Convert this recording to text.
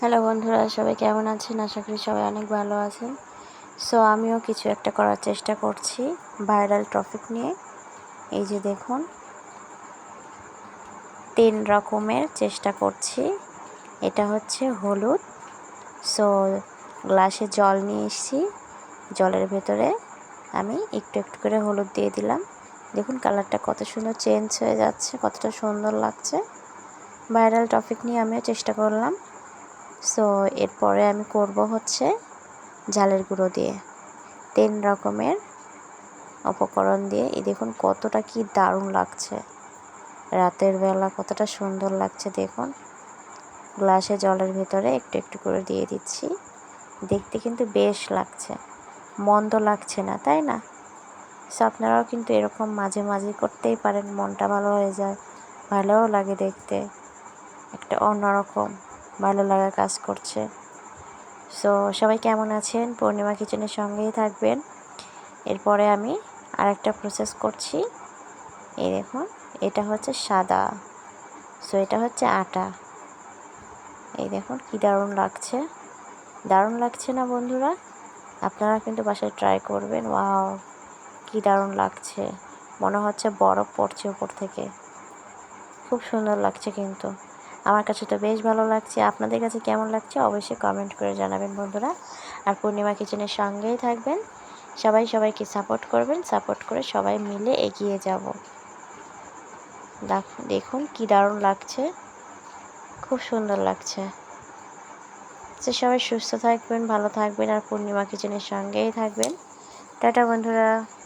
Hello বন্ধুরা, সবাই কেমন আছেন? আশা করি সবাই অনেক ভালো আছেন। সো আমিও কিছু একটা করার চেষ্টা করছি ভাইরাল টপিক নিয়ে। এই যে দেখুন, তিন রকমের চেষ্টা করছি। এটা হচ্ছে হলুদ। সো গ্লাসে জল নিয়ে এসেছি। জলের ভেতরে আমি একটু একটু করে হলুদ দিয়ে দিলাম। দেখুন কালারটা কত সুন্দর চেঞ্জ হয়ে যাচ্ছে, কতটা সুন্দর লাগছে। ভাইরাল টপিক নিয়ে আমিও চেষ্টা করলাম। সো এরপরে আমি করব হচ্ছে ঝালের গুঁড়ো দিয়ে। তিন রকমের উপকরণ দিয়ে। এই দেখুন কতটা কি দারুণ লাগছে। রাতের বেলা কতটা সুন্দর লাগছে দেখুন। গ্লাসে জলের ভেতরে একটু একটু করে দিয়ে দিচ্ছি। দেখতে কিন্তু বেশ লাগছে। মন্দ লাগছে না, তাই না? সো আপনারাও কিন্তু এরকম মাঝে মাঝে করতেই পারেন। মনটা ভালো হয়ে যায়। ভালোও লাগে দেখতে। একটা অন্যরকম। ভালো লাগা কাজ করছে। সো সবাই কেমন আছেন? পূর্ণিমা কিচেনের সঙ্গেই থাকবেন। এরপরে আমি আরেকটা প্রসেস করছি। এই দেখুন, এটা হচ্ছে সাদা। সো এটা হচ্ছে আটা। এই দেখুন, কি দারুণ লাগছে। দারুণ লাগছে না বন্ধুরা? আপনারা কিন্তু বাসায় ট্রাই করবেন। ওয়াও কি দারুণ লাগছে। মনে হচ্ছে বরফ পড়ছে উপর থেকে। খুব সুন্দর লাগছে কিন্তু। আমার কাছে তো বেশ ভালো লাগছে। আপনাদের কাছে কেমন লাগছে অবশ্যই কমেন্ট করে জানাবেন বন্ধুরা। আর পূর্ণিমা কিচেনের সঙ্গেই থাকবেন। সবাই সবাইকে সাপোর্ট করবেন সাপোর্ট করে সবাই মিলে এগিয়ে যাব। দেখুন কি দারুণ লাগছে। খুব সুন্দর লাগছে। সে সবাই সুস্থ থাকবেন, ভালো থাকবেন, আর পূর্ণিমা কিচেনের সঙ্গেই থাকবেন। টাটা বন্ধুরা।